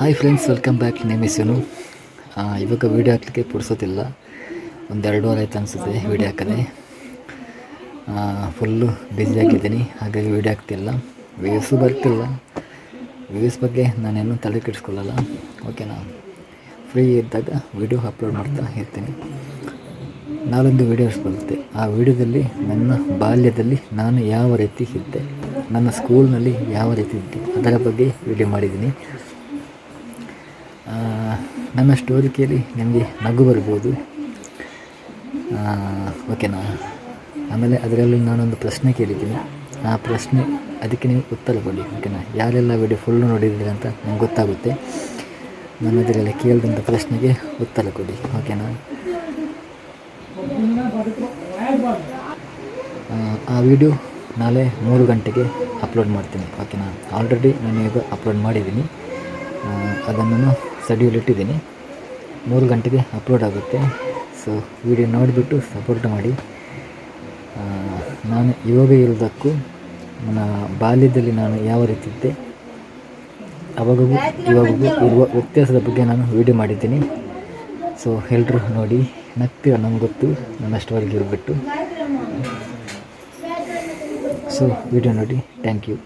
Hi friends welcome back ನೇಮಿಸನು ಇವಾಗ video ಹಾಕ್ಲಿಕ್ಕೆ ಪುರ್ಸೋತಿಲ್ಲ ಒಂದೆರಡು ವಾರ ಆಯ್ತು ಅನಿಸುತ್ತೆ ವೀಡಿಯೋ ಹಾಕದೆ. ಫುಲ್ಲು ಬ್ಯುಸಿಯಾಗಿದ್ದೀನಿ ಹಾಗಾಗಿ ವೀಡಿಯೋ ಹಾಕ್ತಿಲ್ಲ. ವ್ಯೂಸು ಬರ್ತಿಲ್ಲ. ವ್ಯೂಸ್ ಬಗ್ಗೆ ನಾನೇನು ತಲೆ ಕೆಡಿಸ್ಕೊಳ್ಳಲ್ಲ. ಓಕೆನಾ ಫ್ರೀ ಇದ್ದಾಗ ವೀಡಿಯೋ ಅಪ್ಲೋಡ್ ಮಾಡ್ತಾ ಇರ್ತೀನಿ. ನಾಳೊಂದು ವೀಡಿಯೋಸ್ ಬರುತ್ತೆ ಆ ವಿಡಿಯೋದಲ್ಲಿ ನನ್ನ ಬಾಲ್ಯದಲ್ಲಿ ನಾನು ಯಾವ ರೀತಿ ಇದ್ದೆ, ನನ್ನ ಸ್ಕೂಲ್ನಲ್ಲಿ ಯಾವ ರೀತಿ ಇದ್ದೆ, ಅದರ ಬಗ್ಗೆ ವಿಡಿಯೋ ಮಾಡಿದ್ದೀನಿ. ನನ್ನ ಸ್ಟೋರಿ ಕೇಳಿ ನಿಮಗೆ ನಗು ಬರ್ಬೋದು. ಓಕೆನಾ ಆಮೇಲೆ ಅದರಲ್ಲಿ ನಾನೊಂದು ಪ್ರಶ್ನೆ ಕೇಳಿದ್ದೀನಿ. ಆ ಪ್ರಶ್ನೆ ಅದಕ್ಕೆ ನೀವು ಉತ್ತರ ಕೊಡಿ ಓಕೆನಾ ಯಾರೆಲ್ಲ ವಿಡಿಯೋ ಫುಲ್ಲು ನೋಡಿದ್ದೀರಿ ಅಂತ ನಂಗೆ ಗೊತ್ತಾಗುತ್ತೆ. ನಾನು ಅದರಲ್ಲಿ ಕೇಳಿದಂಥ ಪ್ರಶ್ನೆಗೆ ಉತ್ತರ ಕೊಡಿ ಓಕೆನಾ ಆ, ವಿಡಿಯೋ ನಾಳೆ ಮೂರು ಗಂಟೆಗೆ ಅಪ್ಲೋಡ್ ಮಾಡ್ತೀನಿ ಓಕೆನಾ ಆಲ್ರೆಡಿ ನಾನು ಈಗ ಅಪ್ಲೋಡ್ ಮಾಡಿದ್ದೀನಿ. ಅದನ್ನು ಇಟ್ಟಿದ್ದೀನಿ. ಮೂರು ಗಂಟೆಗೆ ಅಪ್ಲೋಡ್ ಆಗುತ್ತೆ. ಸೊ ವಿಡಿಯೋ ನೋಡಿಬಿಟ್ಟು ಸಪೋರ್ಟ್ ಮಾಡಿ. ನಾನು ಇವಾಗ ಇರೋದಕ್ಕೂ ನನ್ನ ಬಾಲ್ಯದಲ್ಲಿ ನಾನು ಯಾವ ರೀತಿ ಇದ್ದೆ ಅವಾಗೂ ಇವಾಗೂ ಇರುವ ವ್ಯತ್ಯಾಸದ ಬಗ್ಗೆ ನಾನು ವಿಡಿಯೋ ಮಾಡಿದ್ದೀನಿ. ಸೊ ಎಲ್ಲರೂ ನೋಡಿ ನಗ್ತೀರ ನಂಗೆ ಗೊತ್ತು, ನನ್ನ ಸ್ಟೋರಿಗೆ ಇರ್ಬಿಟ್ಟು. ಸೊ ವಿಡಿಯೋ ನೋಡಿ ಥ್ಯಾಂಕ್ ಯು